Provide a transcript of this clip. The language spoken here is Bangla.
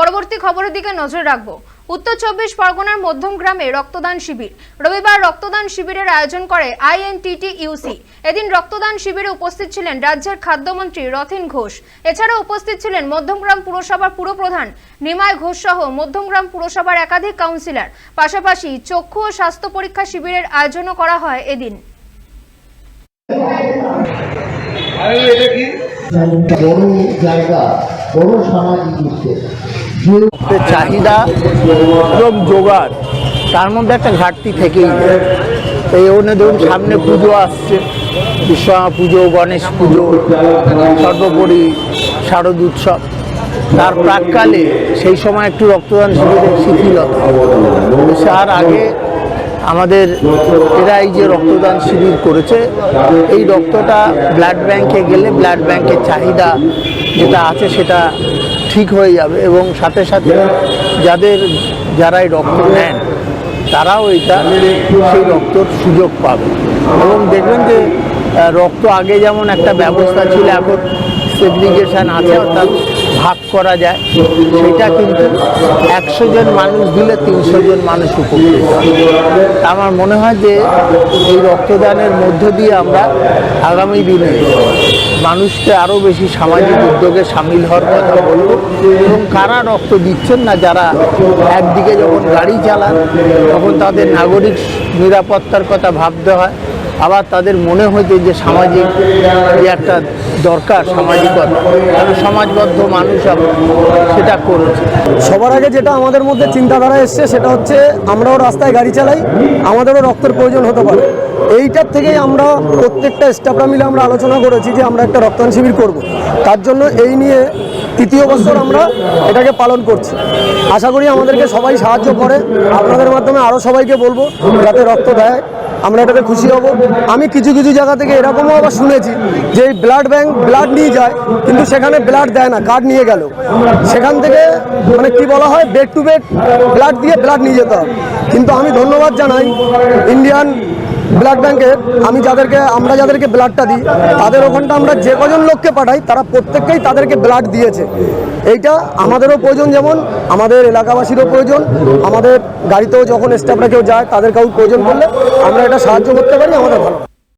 পরবর্তী খবরের দিকে নজর রাখব। উত্তর চব্বিশ পরগনার মধ্যম গ্রামে রক্তদান শিবির। রবিবার রক্তদান শিবিরের আয়োজন করে আইএনটিটি ইউসি। এদিন রক্তদান শিবিরে উপস্থিত ছিলেন রাজ্যের খাদ্যমন্ত্রী রথিন ঘোষ। এছাড়াও উপস্থিত ছিলেন মধ্যমগ্রাম পুরসভার পুরপ্রধান নিমায় ঘোষ সহ মধ্যমগ্রাম পুরসভার একাধিক কাউন্সিলর। পাশাপাশি চক্ষু ও স্বাস্থ্য পরীক্ষা শিবিরের আয়োজনও করা হয় এদিন। বড় জায়গা, বড় সামাজিক চাহিদা এবং জোগাড়, তার মধ্যে একটা ঘাটতি থেকেই এই জন্য ধরুন সামনে পুজো আসছে, বিশ্বকর্মা পুজো, গণেশ পুজো, সর্বোপরি শারদ উৎসব। তার প্রাককালে সেই সময় একটু রক্তদান শিবিরের শিথিলতা। তার আগে আমাদের এরা এই যে রক্তদান শিবির করেছে, এই রক্তটা ব্লাড ব্যাংকে গেলে ব্লাড ব্যাংকের চাহিদা যেটা আছে সেটা ঠিক হয়ে যাবে এবং সাথে সাথে যাদের যারা এই রক্ত নেন, তারাও এটা সেই রক্তর সুযোগ পাবে। এবং দেখবেন যে রক্ত আগে যেমন একটা ব্যবস্থা ছিল, এখন সেগ্রিগেশন আছে, অর্থাৎ ভাগ করা যায়, সেটা কিন্তু একশো জন মানুষ দিলে তিনশো জন মানুষ উপকৃত আমার মনে হয় যে এই রক্তদানের মধ্য দিয়ে আমরা আগামী দিনে মানুষকে আরও বেশি সামাজিক উদ্যোগে সামিল হওয়ার কথা বলব। এবং কারা রক্ত দিচ্ছেন না, যারা একদিকে যখন গাড়ি চালান, তখন তাদের নাগরিক নিরাপত্তার কথা ভাবতে হয়। আবার তাদের মনে হয়েছে যে সামাজিক যে একটা দরকার, সামাজিকতা। সমাজবদ্ধ মানুষ সেটা করেছে। সবার আগে যেটা আমাদের মধ্যে চিন্তাধারা এসছে, সেটা হচ্ছে আমরাও রাস্তায় গাড়ি চালাই, আমাদেরও রক্তের প্রয়োজন হতে পারে। এইটার থেকেই আমরা প্রত্যেকটা স্টাফরা মিলে আমরা আলোচনা করেছি যে আমরা একটা রক্তদান শিবির করব। তার জন্য এই নিয়ে তৃতীয় বছর আমরা এটাকে পালন করছি। আশা করি আমাদেরকে সবাই সাহায্য করে। আপনাদের মাধ্যমে আরও সবাইকে বলব, যাতে রক্ত দেয়। আমরা এটাতে খুশি হব। আমি কিছু কিছু জায়গা থেকে এরকমও আবার শুনেছি যে এই ব্লাড ব্যাংক ব্লাড নিয়ে যায়, কিন্তু সেখানে ব্লাড দেয় না কার্ড নিয়ে গেল। সেখান থেকে মানে কি বলা হয় বেড টু বেড ব্লাড দিয়ে ব্লাড নিয়ে যেতে হবে। কিন্তু আমি ধন্যবাদ জানাই ইন্ডিয়ান ব্লাড ব্যাংকে আমি যাদেরকে, আমরা যাদেরকে ব্লাডটা দিই, তাদের ওখানটা আমরা যে কজন লোককে পাঠাই, তারা প্রত্যেককেই তাদেরকে ব্লাড দিয়েছে। এইটা আমাদেরও প্রয়োজন যেমন, আমাদের এলাকাবাসীরও প্রয়োজন, আমাদের গাড়িতেও যখন স্টাফরা কেউ যায় তাদের কাউ প্রয়োজন করলে আমরা এটা সাহায্য করতে পারি, আমাদের ভালো।